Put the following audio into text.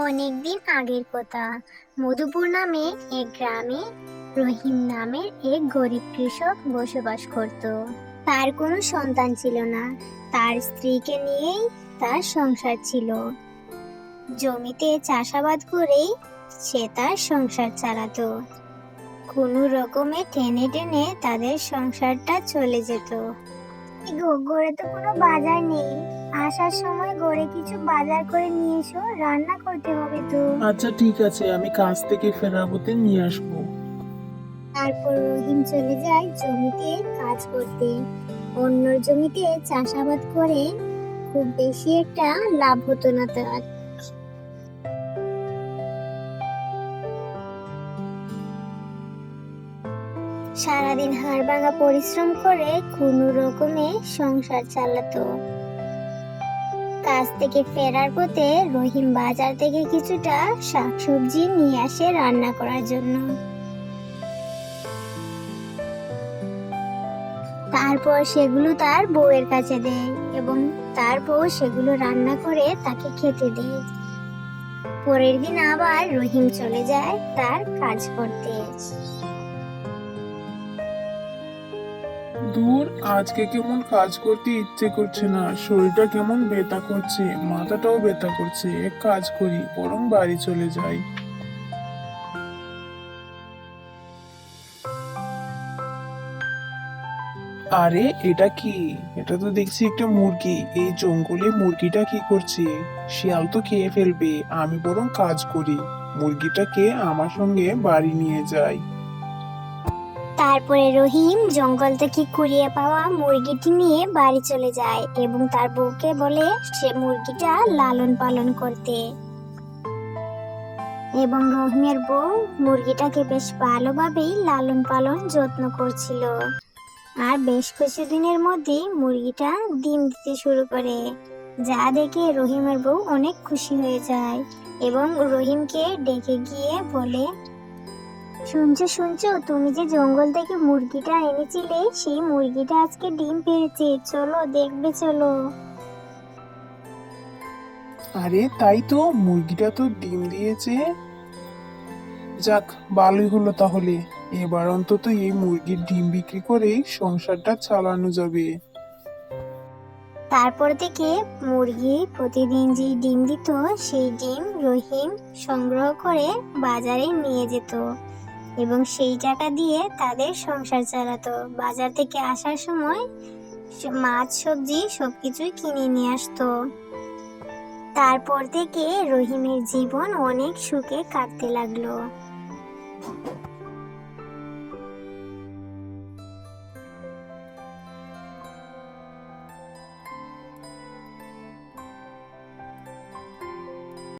অনেকদিন আগের কথা। মধুপুর নামে এক গ্রামে রহিম নামের এক গরিব কৃষক বসবাস করত। তার কোনো সন্তান ছিল না। তার স্ত্রীকে নিয়েই তার সংসার ছিল। জমিতে চাষাবাদ করেই সে তার সংসার চালাতো। কোনো রকমে টেনে টেনে তাদের সংসারটা চলে যেত। গড়ে তো কোনো বাজার নেই। আসার সময় গড়ে কিছু বাজার করে নিয়ে এসো রান্না করতে হবে তো। আচ্ছা ঠিক আছে আমি কাজ থেকে ফেরার পথে নিয়ে আসব। তারপর রহিম চলে যায় জমিতে কাজ করতে। অন্য জমিতে চাষাবাদ করে খুব বেশি একটা লাভ হতো না তার। সারাদিন হাড় ভাঙা পরিশ্রম করে কোনো রকমে সংসার চালাতো। কাজ থেকে ফেরার পথে রহিম বাজার থেকে কিছুটা শাকসবজি নিয়ে আসে রান্না করার জন্য। তারপর সেগুলো তার বউয়ের কাছে দেয় এবং তার বউ সেগুলো রান্না করে তাকে খেতে দেয়। পরের দিন আবার রহিম চলে যায় তার কাজ করতে। দূর, আজকে কেমন কাজ করতে ইচ্ছে করছে না, শরীরটা কেমন ব্যথা করছে, মাথাটাও ব্যথা করছে, এক কাজ করি, বরং বাড়ি চলে যাই। আরে, এটা কি? এটা তো দেখছি একটা মুরগি, এই জঙ্গলে মুরগিটা কি করছে? শিয়াল তো খেয়ে ফেলবে, আমি বরং কাজ করি, মুরগিটাকে আমার সঙ্গে বাড়ি নিয়ে যাই। তারপরে রহিম জঙ্গল থেকে কুড়িয়ে পাওয়া মুরগিটি নিয়ে বাড়ি চলে যায় এবং তার বউকে বলে সে মুরগিটা লালন পালন করতে। এবং রহিমের বউ মুরগিটাকে বেশ ভালোভাবেই লালন পালন যত্ন করছিল। আর বেশ কিছুদিনের মধ্যেই মুরগিটা ডিম দিতে শুরু করে, যা দেখে রহিমের বউ অনেক খুশি হয়ে যায় এবং রহিমকে ডেকে গিয়ে বলে শুনছো শুনছো? তুমি যে জঙ্গল থেকে মুরগিটা এনেছিলে সেই মুরগিটা আজকে ডিম পেড়েছে চলো দেখবে চলো। আরে তাই তো মুরগিটা তো ডিম দিয়েছে। যাক ভালোই হলো তাহলে। এবার অন্তত এই মুরগির ডিম বিক্রি করেই সংসারটা চালানো যাবে। তারপর থেকে মুরগি প্রতিদিন যে ডিম দিত সেই ডিম রহিম সংগ্রহ করে বাজারে নিয়ে যেত। এবং সেই টাকা দিয়ে তাদের সংসার চালাতো। বাজার থেকে আসার সময় মাছ, সবজি সবকিছুই কিনে নিয়ে আসতো। তারপর থেকে রহিমের জীবন অনেক সুখে কাটতে লাগল।